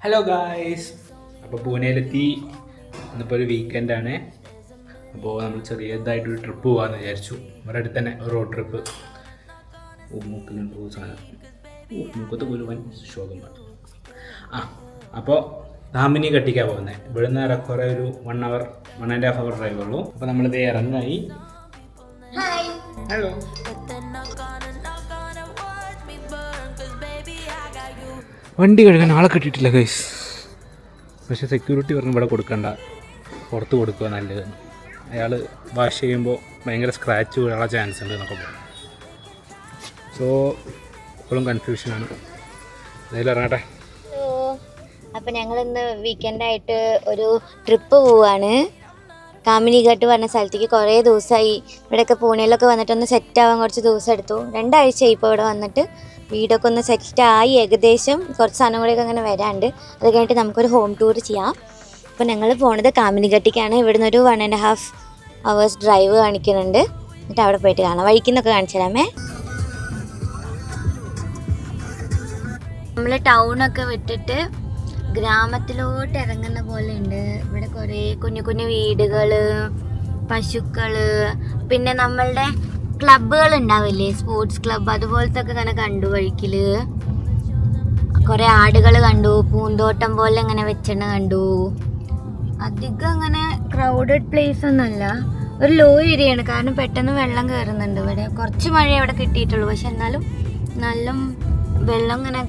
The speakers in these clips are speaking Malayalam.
ഹലോ ഗായ്സ് അപ്പോൾ പൂനെയിലെത്തി. ഇന്നിപ്പോൾ ഒരു വീക്കെൻഡാണ് അപ്പോൾ നമ്മൾ ചെറിയതായിട്ടൊരു ട്രിപ്പ് പോകാമെന്ന് വിചാരിച്ചു. നമ്മുടെ അടുത്ത് തന്നെ ഒരു റോഡ് ട്രിപ്പ് മൂക്കിലുണ്ട് പോകുന്ന സാധനം. ഓ, മൂക്കത്ത് പോലും ശോകം പാട്ട് ആ അപ്പോൾ ധാമിനി കട്ടിക്കാൻ പോകുന്നത് ഇവിടുന്ന് ഏറെക്കുറെ ഒരു one hour one and half hour drive ഉള്ളൂ. അപ്പോൾ നമ്മളിത് ഇറങ്ങായി. ഹലോ വണ്ടി കഴുകാൻ ആളെ കിട്ടിയിട്ടില്ല ഗൈസ് പക്ഷേ സെക്യൂരിറ്റി പറഞ്ഞു ഇവിടെ കൊടുക്കണ്ട. പുറത്ത് കൊടുക്കുക നല്ലത്. അയാൾ വാഷ് ചെയ്യുമ്പോൾ ഭയങ്കര സ്ക്രാച്ച് വീഴാനുള്ള ചാൻസ് ഉണ്ട് എന്നൊക്കെ പറയും. സോ ഇപ്പോഴും കൺഫ്യൂഷനാണ് എന്തായാലും ഇറങ്ങട്ടെ. അപ്പം ഞങ്ങൾ ഇന്ന് വീക്കെൻഡായിട്ട് ഒരു ട്രിപ്പ് പോവാണ്. കാമിനിഘട്ട് പറഞ്ഞ സ്ഥലത്തേക്ക് കുറേ ദിവസമായി ഇവിടെയൊക്കെ പൂനെയിലൊക്കെ വന്നിട്ടൊന്ന് സെറ്റ് ആവാൻ കുറച്ച് ദിവസം എടുത്തു. രണ്ടാഴ്ചയായി ഇപ്പോൾ ഇവിടെ വന്നിട്ട്. വീടൊക്കെ ഒന്ന് സെറ്റ് ആയി ഏകദേശം കുറച്ച് സാധനം കൂടെയൊക്കെ അങ്ങനെ വരാണ്ട്. അത് കഴിഞ്ഞിട്ട് നമുക്കൊരു ഹോം ടൂർ ചെയ്യാം. അപ്പോൾ ഞങ്ങൾ പോണത് കാമിനിഘട്ടിക്കാണ്. ഇവിടുന്ന് ഒരു one and half hours drive കാണിക്കുന്നുണ്ട്. എന്നിട്ട് അവിടെ പോയിട്ട് കാണാം. വഴിക്കുന്നൊക്കെ കാണിച്ചു തരാമേ. നമ്മൾ ടൗണൊക്കെ വിട്ടിട്ട് ഗ്രാമത്തിലോട്ട് ഇറങ്ങുന്ന പോലെ ഉണ്ട് ഇവിടെ കുറേ കുഞ്ഞു കുഞ്ഞു വീടുകൾ പശുക്കൾ പിന്നെ നമ്മളുടെ ക്ലബ്ബുകൾ ഉണ്ടാവില്ലേ? സ്പോർട്സ് ക്ലബ്ബ് അതുപോലത്തെ ഒക്കെ ഇങ്ങനെ കണ്ടു വഴിക്കിൽ. കൊറേ ആടുകൾ കണ്ടു പൂന്തോട്ടം പോലെ ഇങ്ങനെ വെച്ചെണ്ണ കണ്ടു. അധികം അങ്ങനെ ക്രൗഡഡ് പ്ലേസ് ഒന്നല്ല ഒരു ലോ ഏരിയയാണ് കാരണം പെട്ടെന്ന് വെള്ളം കയറുന്നുണ്ട് ഇവിടെ. കുറച്ച് മഴ ഇവിടെ കിട്ടിയിട്ടുള്ളൂ. പക്ഷെ എന്നാലും നല്ല വെള്ളം ഇങ്ങനെ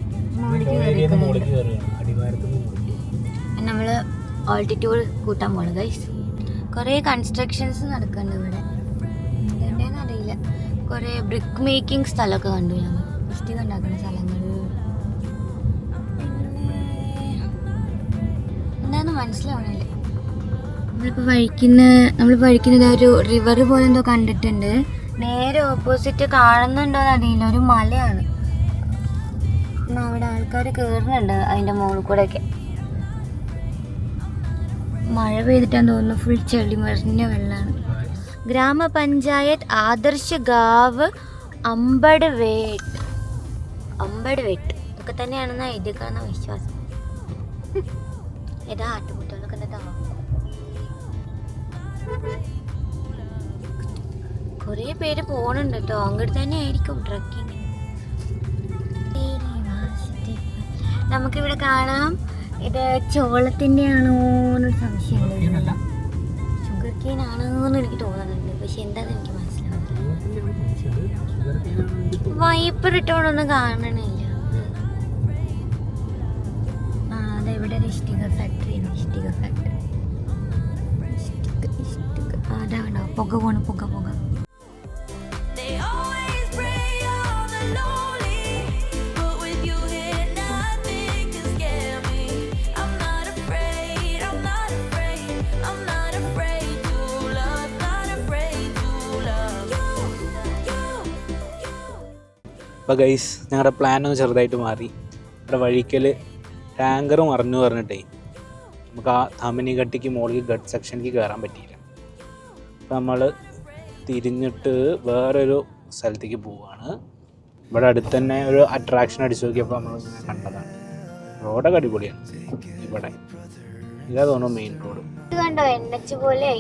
നമ്മൾ ഓൾട്ടിറ്റ്യൂഡ് കൂട്ടാൻ പോണു ഗൈസ് കുറേ കൺസ്ട്രക്ഷൻസ് നടക്കുന്നുണ്ട് ഇവിടെ. കുറേ ബ്രിക്ക് മേക്കിംഗ് സ്ഥലമൊക്കെ കണ്ടു ഞങ്ങൾ ഇഷ്ടിക ഉണ്ടാക്കുന്ന സ്ഥലങ്ങൾ. എന്താണെന്ന് മനസ്സിലാവണല്ലേ. നമ്മളിപ്പോൾ വഴിക്കുന്ന നമ്മൾ വഴിക്കുന്നത് ഒരു റിവർ പോലെ എന്തോ കണ്ടിട്ടുണ്ട്. നേരെ ഓപ്പോസിറ്റ് കാണുന്നുണ്ടോന്ന് അറിയില്ല ഒരു മലയാണ്. എന്നാ അവിടെ ആൾക്കാർ കയറുന്നുണ്ട് അതിന്റെ മുകളിൽ കൂടെ ഒക്കെ മഴ പെയ്തിട്ടാന്ന് തോന്നുന്നു ഫുൾ ചെളി മറിഞ്ഞ വെള്ളമാണ് ഗ്രാമപഞ്ചായത്ത് ആദർശ ഗാവ് അമ്പടവേട്ട്. അമ്പടവേട്ട്. ഒക്കെ തന്നെയാണെന്ന് എഴുതിക്കാന്ന വിശ്വാസം. ഏതാ ആട്ടുകുട്ടികളൊക്കെ എന്താ കുറേ പേര് പോണുണ്ട് കേട്ടോ അങ്ങോട്ട് തന്നെ ആയിരിക്കും ട്രക്കിങ്. നമുക്കിവിടെ കാണാം. ഇത് ചോളത്തിന്റെ ആണോ സംശയമുണ്ട് ഷുഗർ കെയിൻ എനിക്ക് തോന്നുന്നുണ്ട്. പക്ഷെ എന്താന്ന് എനിക്ക് മനസ്സിലാവുന്നില്ല. വൈപ്പർ ഇട്ടോണ്ടൊന്നും കാണണില്ല. ആ അതെവിടെ? ഒരു ഇഷ്ടിക ഫാക്ടറി ഇഷ്ടിക ഫാക്ടറി. ഇഷ്ടിക ഇഷ്ടിക. അതാ പുക പോണു പുക പുക. അപ്പോൾ ഗൈസ് ഞങ്ങളുടെ പ്ലാൻ ഒന്ന് ചെറുതായിട്ട് മാറി. ഇവിടെ വഴിക്കൽ ടാങ്കർ മറിഞ്ഞു പറഞ്ഞിട്ടേ നമുക്ക് ആ തമിനി കട്ടിക്ക് മുകളിൽ ഗഡ് സെക്ഷനിലേക്ക് കയറാൻ പറ്റിയില്ല. അപ്പോൾ നമ്മൾ തിരിഞ്ഞിട്ട് വേറൊരു സ്ഥലത്തേക്ക് പോവുകയാണ് ഇവിടെ അടുത്ത് തന്നെ ഒരു അട്രാക്ഷൻ അടിച്ചു നോക്കിയപ്പോൾ നമ്മൾ കണ്ടതാണ്. റോഡൊക്കെ അടിപൊളിയാണ്. ഇവിടെ. ഇതാ തോന്നുന്നു മെയിൻ റോഡ് പോലെ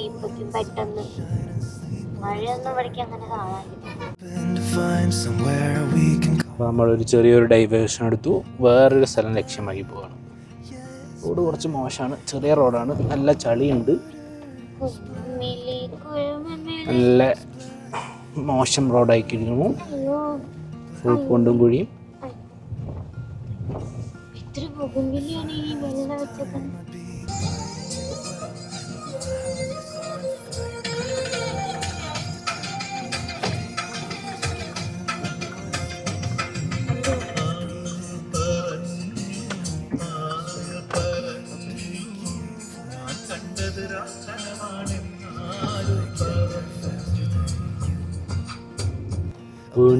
നമ്മളൊരു ചെറിയൊരു ഡൈവേർഷൻ എടുത്തു. വേറൊരു സ്ഥലം ലക്ഷ്യമാക്കി പോവാണ്. റോഡ് കുറച്ച് മോശമാണ്. ചെറിയ റോഡാണ്. നല്ല ചളിയുണ്ട്. നല്ല മോശം റോഡായി കഴിഞ്ഞു ഫുൾ കൊണ്ടും കുഴിയും.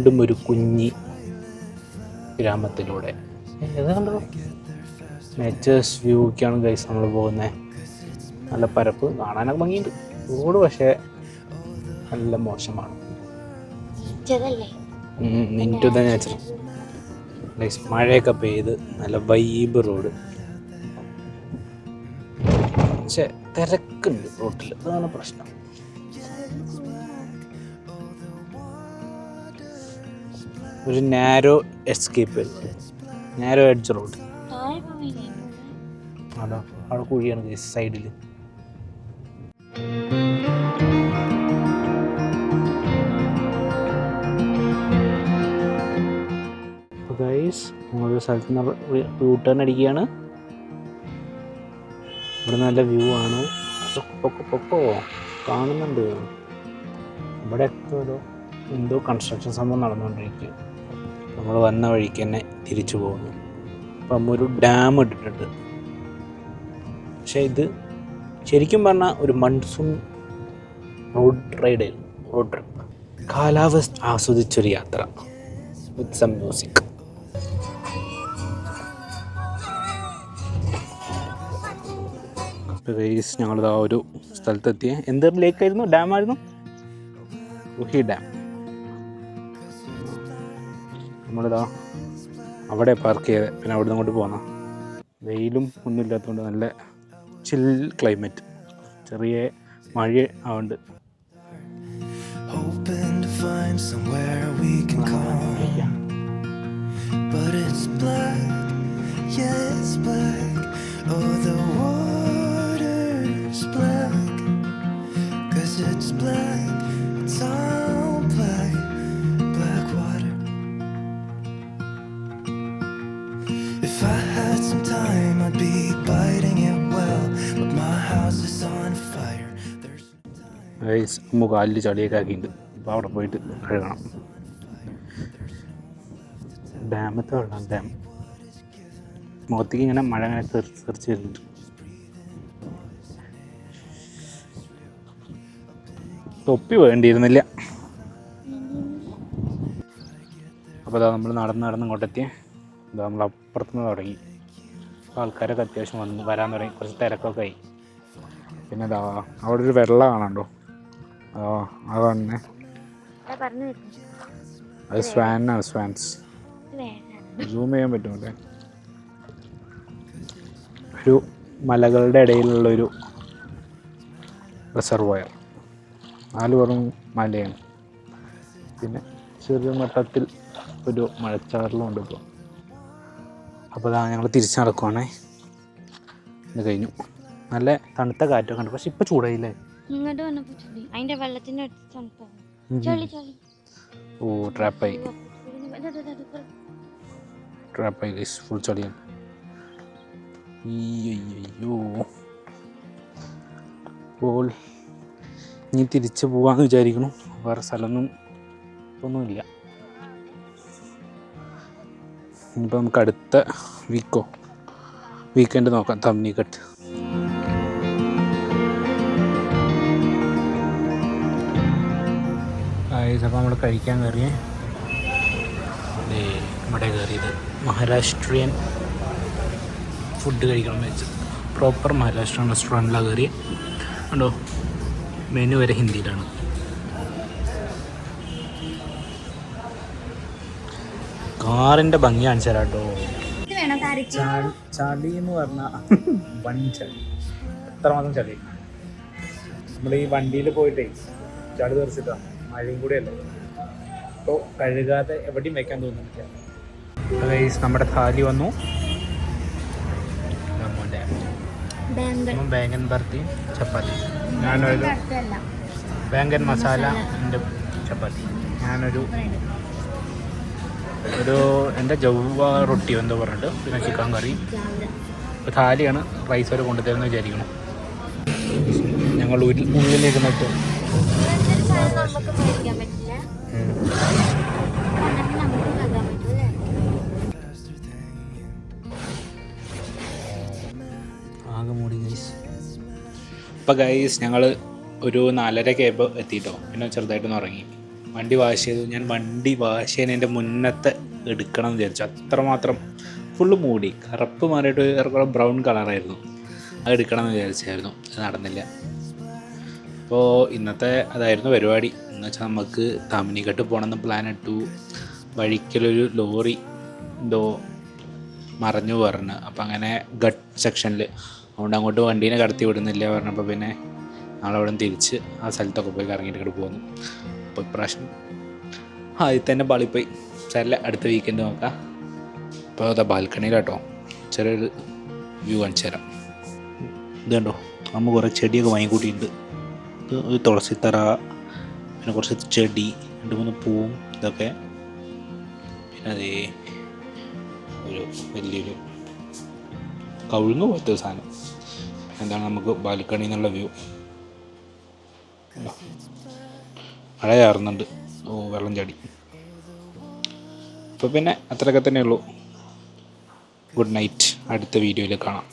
വീണ്ടും ഒരു കുഞ്ഞി ഗ്രാമത്തിലൂടെ. കണ്ടോ? നേച്ചേഴ്സ് വ്യൂക്കാണ് ഗൈസ് നമ്മൾ പോകുന്നത് നല്ല പരപ്പ് കാണാനൊക്കെ ഭംഗിയുണ്ട്. റോഡ് പക്ഷേ നല്ല മോശമാണ്. ഇന്റു ദ നേച്ചർ ഗൈസ് മഴയൊക്കെ പെയ്ത് നല്ല വൈബ് റോഡ് പക്ഷേ തിരക്കുണ്ട് റോട്ടിൽ അതാണ് പ്രശ്നം. ഒരു narrow escape narrow edge road അതോ അവിടെ കുഴിയാണ് സൈഡിൽ ഗൈസ് സ്ഥലത്ത് നിന്ന് യൂ ടേൺ അടിക്കുകയാണ്. ഇവിടെ നല്ല വ്യൂ ആണ്. പൊക്കോ കാണുന്നുണ്ട്. ഇവിടെ എന്തോ കൺസ്ട്രക്ഷൻ സംഭവം നടന്നുകൊണ്ടിരിക്കുക നമ്മൾ വന്ന വഴിക്ക് തന്നെ തിരിച്ചു പോകുന്നു. അപ്പം ഒരു ഡാം ഇട്ടിട്ടുണ്ട്. പക്ഷേ ഇത് ശരിക്കും പറഞ്ഞാൽ ഒരു monsoon road ride road trip കാലാവസ്ഥ ആസ്വദിച്ചൊരു യാത്ര. വിത്ത് സം മ്യൂസിക് ഞങ്ങളിത് ആ ഒരു സ്ഥലത്തെത്തിയ. എന്തൊരു ലേക്കായിരുന്നു ഡാമായിരുന്നു ഉഹി ഡാം നമ്മളിതാ അവിടെ പാർക്ക് ചെയ്ത് പിന്നെ അവിടെ നിന്ന് അങ്ങോട്ട് പോന്ന. വെയിലും ഒന്നും ഇല്ലാത്തതുകൊണ്ട് നല്ല ചിൽ ക്ലൈമറ്റ് ചെറിയ മഴ ആവുന്നുണ്ട് Hoping to find somewhere we can come, But it's black, അമ്മ കാലിൽ ചളിയൊക്കെ ആക്കിയിട്ടുണ്ട്. അപ്പോൾ അവിടെ പോയിട്ട് കഴുകണം. ഡാമത്തെ വെള്ളം ഡാം. മുഖത്തേക്ക് ഇങ്ങനെ മഴ ഇങ്ങനെ തെറിച്ച് വരുന്നുണ്ട്. തൊപ്പി വേണ്ടിയിരുന്നില്ല. അപ്പോൾ അതാ നമ്മൾ നടന്ന് നടന്ന് ഇങ്ങോട്ടെത്തി. ഇതാ നമ്മൾ അപ്പുറത്തുനിന്ന് തുടങ്ങി. അപ്പോൾ ആൾക്കാരൊക്കെ അത്യാവശ്യം വന്ന് വരാൻ തുടങ്ങി. കുറച്ച് തിരക്കൊക്കെ ആയി. പിന്നെ ഇതാ അവിടെ ഒരു വെള്ളം കാണാണ്ടോ ആ അത് തന്നെ പറഞ്ഞു തരുന്നു അത് സ്വാനാണ് സ്വാൻസ് സൂം ചെയ്യാൻ പറ്റും അല്ലേ ഒരു മലകളുടെ ഇടയിലുള്ള ഒരു റിസർവോയർ നാല് പുറം മലയാണ്. പിന്നെ ചെറിയ മട്ടത്തിൽ ഒരു മഴച്ചാറിലുണ്ട് ഇപ്പോൾ അപ്പോൾ അതാ ഞങ്ങൾ തിരിച്ചു നടക്കുവാണേ. ഇത് കഴിഞ്ഞു. നല്ല തണുത്ത കാറ്റൊക്കെ ഉണ്ട്. പക്ഷെ ഇപ്പോൾ ചൂടായില്ലേ? ഇങ്ങോട്ട് വന്നപ്പോ ചളി അതിന്റെ വെള്ളത്തിന്റെ അടുത്ത് തണുപ്പാണ് ചളി ചളി ഓ ട്രാപ്പായി. ട്രാപ്പായി ഗൈസ് ഫുൾ ചളിയാണ് അയ്യോ അപ്പോൾ ഇനി തിരിച്ച് പോവാന്ന് വിചാരിക്കണം വേറെ സ്ഥലമൊന്നും ഒന്നുമില്ല. ഇനിയിപ്പോൾ നമുക്ക് അടുത്ത വീക്കോ വീക്കെൻഡ് നോക്കാം. തമ്മിക്കട്ട് അപ്പോൾ നമ്മൾ കഴിക്കാൻ കയറിയേ ഇവിടെ കയറിയത് മഹാരാഷ്ട്രീയൻ ഫുഡ് കഴിക്കണം വെച്ച്. പ്രോപ്പർ മഹാരാഷ്ട്രൻ റെസ്റ്റോറന്റിലാണ് കയറി. കണ്ടോ? മെനു വരെ ഹിന്ദിയിലാണ്. കാറിന്റെ ഭംഗി കാണിച്ചു തരാം കേട്ടോ. ചളി എന്ന് പറഞ്ഞാൽ വൺ ചളി. എത്രമാത്രം ചളി? നമ്മൾ ഈ വണ്ടിയിൽ പോയിട്ടേ ചളി തെറിച്ചിട്ടാ. മഴയും കൂടെയല്ലേ? അപ്പോൾ കഴുകാതെ എവിടെയും വെക്കാൻ തോന്നുന്നില്ല. ഗൈസ് നമ്മുടെ താലി വന്നു. ബാങ്കൻ. ബർത്തി ചപ്പാത്തി. ഞാനൊരു ബാങ്കൻ മസാല എന്റെ ചപ്പാത്തി. ഞാനൊരു ഒരു എന്റെ ജവ്വ റൊട്ടി എന്തോ പറഞ്ഞിട്ട് പിന്നെ ചിക്കൻ കറി. ഇപ്പോൾ താലിയാണ് റൈസ് വരെ കൊണ്ടുതരുമെന്ന് വിചാരിക്കണം ഞങ്ങൾ ഉള്ളിലേക്ക് നട്ടു ആകെ ഗൈസ് ഇപ്പോൾ ഗൈസ് ഞങ്ങൾ ഒരു നാലര ക്യാബ് എത്തിയിട്ടോ പിന്നെ ചെറുതായിട്ടൊന്ന് ഉറങ്ങി. വണ്ടി വാഷ് ചെയ്തു. ഞാൻ വണ്ടി വാഷ് ചെയ്യുന്നതിന്റെ മുന്നത്തെ എടുക്കണം എന്ന് വിചാരിച്ചു. അത്രമാത്രം ഫുള്ള് മൂടി. കറുപ്പ് മാറിയിട്ട് ഏറെക്കുറെ ബ്രൗൺ കളറായിരുന്നു അത് എടുക്കണം എന്ന് വിചാരിച്ചായിരുന്നു. അത് നടന്നില്ല. അപ്പോൾ ഇന്നത്തെ അതായിരുന്നു പരിപാടി. എന്ന് വെച്ചാൽ നമുക്ക് തമിനിക്കട്ട് പോകണമെന്ന് പ്ലാൻ ഇട്ടു വഴിക്കലൊരു ലോറി എന്തോ മറഞ്ഞു പറഞ്ഞു അപ്പം അങ്ങനെ ഗട്ട് സെക്ഷനിൽ അതുകൊണ്ട് അങ്ങോട്ട് വണ്ടീനെ കടത്തി വിടുന്നില്ല പറഞ്ഞപ്പോൾ പിന്നെ നാളവിടെ നിന്ന് തിരിച്ച് ആ സ്ഥലത്തൊക്കെ പോയി കറങ്ങിയിട്ട് ഇങ്ങോട്ട് പോന്നു. അപ്പോൾ ഇപ്രാവശ്യം ആദ്യം തന്നെ പാളിപ്പോയി. സ്ഥല അടുത്ത വീക്കെൻഡ് നോക്കാം. അപ്പോൾ അതാ ബാൽക്കണിയിലാട്ടോ. ചെറിയൊരു വ്യൂ കാണിച്ചു തരാം. ഇത് കണ്ടോ? അമ്മ കുറേ ചെടിയൊക്കെ വാങ്ങിക്കൂട്ടിയിട്ടുണ്ട്. ഇത് ഒരു തുളസിത്തറ പിന്നെ കുറച്ച് ചെടി രണ്ട് മൂന്ന് പൂവും ഇതൊക്കെ. പിന്നെ അതേ ഒരു വലിയൊരു കവിഴുങ്ങ് പോലത്തെ ഒരു സാധനം. എന്താണ് നമുക്ക് ബാൽക്കണി എന്നുള്ള വ്യൂ. മഴ ചാറുന്നുണ്ട്. ഓ വെള്ളം ചാടി. അപ്പോൾ പിന്നെ അത്രയൊക്കെ തന്നെ ഉള്ളൂ ഗുഡ് നൈറ്റ്. അടുത്ത വീഡിയോയിൽ കാണാം.